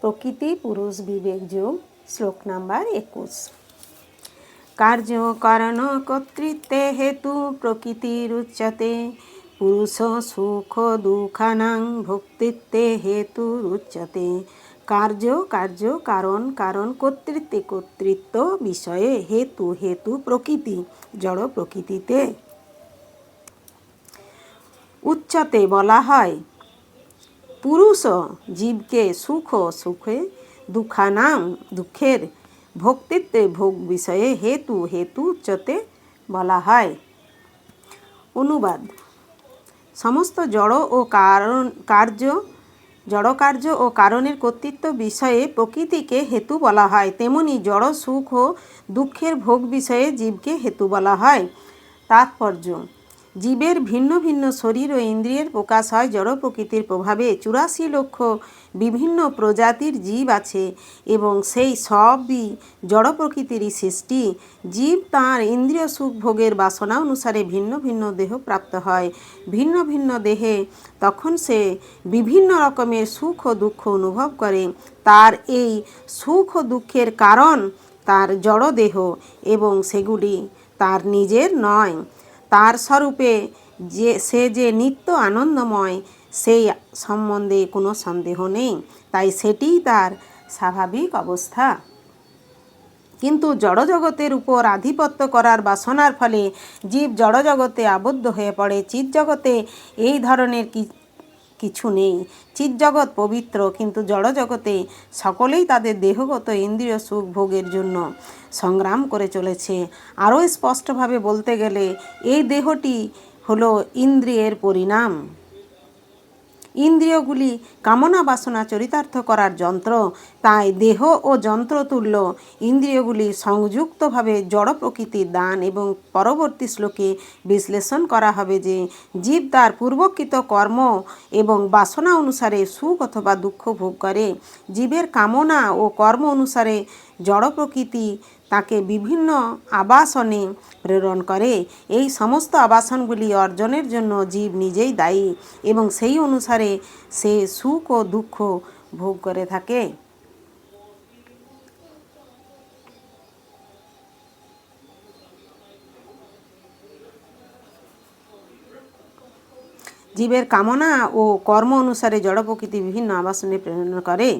প্রকৃতি, পুরুষ, বিবেক, যোগ, শ্লোক নাম্বার একুশ। কার্য কারণ কর্তৃত্বে হেতু প্রকৃতিরুচ্যতে পুরুষ সুখ দুঃখানাং ভক্তিত্বে হেতু উচ্যতে কার্য কার্য, কারণ কারণ কর্তৃত্বে, কর্তৃত্ব বিষয়ে হেতু হেতু প্রকৃতি, জড় প্রকৃতিতে। উচ্চতে বলা হয় পুরুষ জীবকে সুখ, সুখে দুঃখানাম দুঃখের ভক্তিত্বে ভোগ বিষয়ে হেতু হেতু উচ্চতে বলা হয়। অনুবাদ। সমস্ত জড় ও কারণ, কার্য, জড় কার্য ও কারণের কর্তৃত্ব বিষয়ে প্রকৃতিকে হেতু বলা হয়। তেমনি জড়, সুখ ও দুঃখের ভোগ বিষয়ে জীবকে হেতু বলা হয়। তাৎপর্য জীবের ভিন্ন ভিন্ন শরীর ও ইন্দ্রিয়ের প্রকাশ হয় জড় প্রকৃতির প্রভাবে। চুরাশি লক্ষ বিভিন্ন প্রজাতির জীব আছে এবং সেই সবই জড় প্রকৃতিরই সৃষ্টি। জীব তাঁর ইন্দ্রিয় সুখ ভোগের বাসনা অনুসারে ভিন্ন ভিন্ন দেহ প্রাপ্ত হয়। ভিন্ন ভিন্ন দেহে তখন সে বিভিন্ন রকমের সুখ ও দুঃখ অনুভব করে। তার এই সুখ ও দুঃখের কারণ তার জড় দেহ এবং সেগুলি তার নিজের নয়। তার স্বরূপে যে, সে যে নিত্য আনন্দময়, সেই সম্বন্ধে কোনো সন্দেহ নেই। তাই সেটিই তার স্বাভাবিক অবস্থা। কিন্তু জড়জগতের উপর আধিপত্য করার বাসনার ফলে জীব জড়জগতে আবদ্ধ হয়ে পড়ে। চিৎজগতে এই ধরনের কি কিছু নেই। চিৎজগৎ পবিত্র, কিন্তু জড়জগতে সকলেই তাদের দেহগত ইন্দ্রিয় সুখ ভোগের জন্য সংগ্রাম করে চলেছে। আরও স্পষ্টভাবে বলতে গেলে, এই দেহটি হলো ইন্দ্রিয়ের পরিণাম। ইন্দ্রিয়গুলি কামনা বাসনা চরিতার্থ করার যন্ত্র। তাই দেহ ও যন্ত্র তুল্য ইন্দ্রিয়গুলি সংযুক্তভাবে জড় প্রকৃতির দান এবং পরবর্তী শ্লোকে বিশ্লেষণ করা হবে যে জীব তার পূর্বকৃত কর্ম এবং বাসনা অনুসারে সুখ অথবা দুঃখ ভোগ করে। জীবের কামনা ও কর্ম অনুসারে জড় প্রকৃতি তাকে বিভিন্ন আবাসনে প্রেরণ করে। এই সমস্ত আবাসনগুলি অর্জনের জন্য জীব নিজেই দায়ী এবং সেই অনুসারে সে সুখ ও দুঃখ ভোগ করে থাকে। জীবের কামনা ও কর্ম অনুসারে জড় প্রকৃতি বিভিন্ন আবাসনে প্রেরণ করে।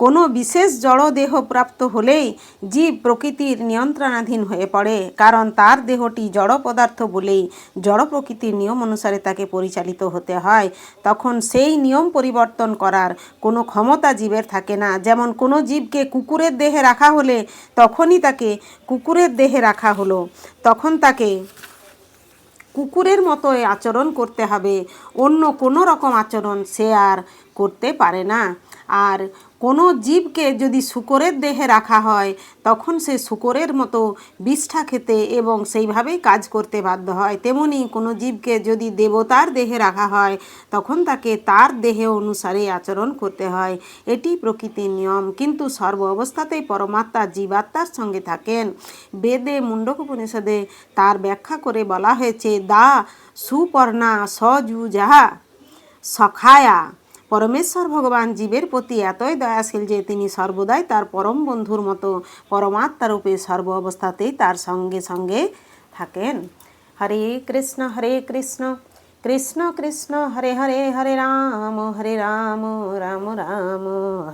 কোনো বিশেষ জড় দেহ প্রাপ্ত হলেই জীব প্রকৃতির নিয়ন্ত্রণাধীন হয়ে পড়ে, কারণ তার দেহটি জড় পদার্থ বলেই জড় প্রকৃতির নিয়ম অনুসারে তাকে পরিচালিত হতে হয়। তখন সেই নিয়ম পরিবর্তন করার কোনো ক্ষমতা জীবের থাকে না। যেমন কোনো জীবকে কুকুরের দেহে রাখা হলে তখনই তাকে কুকুরের দেহে রাখা হলো। তখন তাকে কুকুরের মতো আচরণ করতে হবে। অন্য কোনো রকম আচরণ সে আর করতে পারে না। আর কোনো জীবকে যদি শুকরের দেহে রাখা হয়, তখন সে শুকরের মতো বিষ্ঠা খেতে এবং সেইভাবেই কাজ করতে বাধ্য হয়। তেমনি কোনো জীবকে যদি দেবতার দেহে রাখা হয়, তখন তাকে তার দেহে অনুসারে আচরণ করতে হয়। এটি প্রকৃতির নিয়ম। কিন্তু সর্ব অবস্থাতেই পরমাত্মা জীবাত্মার সঙ্গে থাকেন। বেদে মুন্ডক উপনিষদে তার ব্যাখ্যা করে বলা হয়েছে, দা সুপর্ণা সজু যাহা সখায়া। পরমেশ্বর ভগবান জীবের প্রতি এতই দয়াশীল যে তিনি সর্বদাই তার পরম বন্ধুর মতো পরমাত্মারূপে সর্ব অবস্থাতেই তার সঙ্গে সঙ্গে থাকেন। হরে কৃষ্ণ হরে কৃষ্ণ কৃষ্ণ কৃষ্ণ, হরে হরে হরে রাম হরে রাম রাম রাম,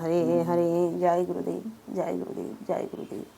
হরে হরে। জয় গুরুদেব জয় গুরুদেব জয় গুরুদেব।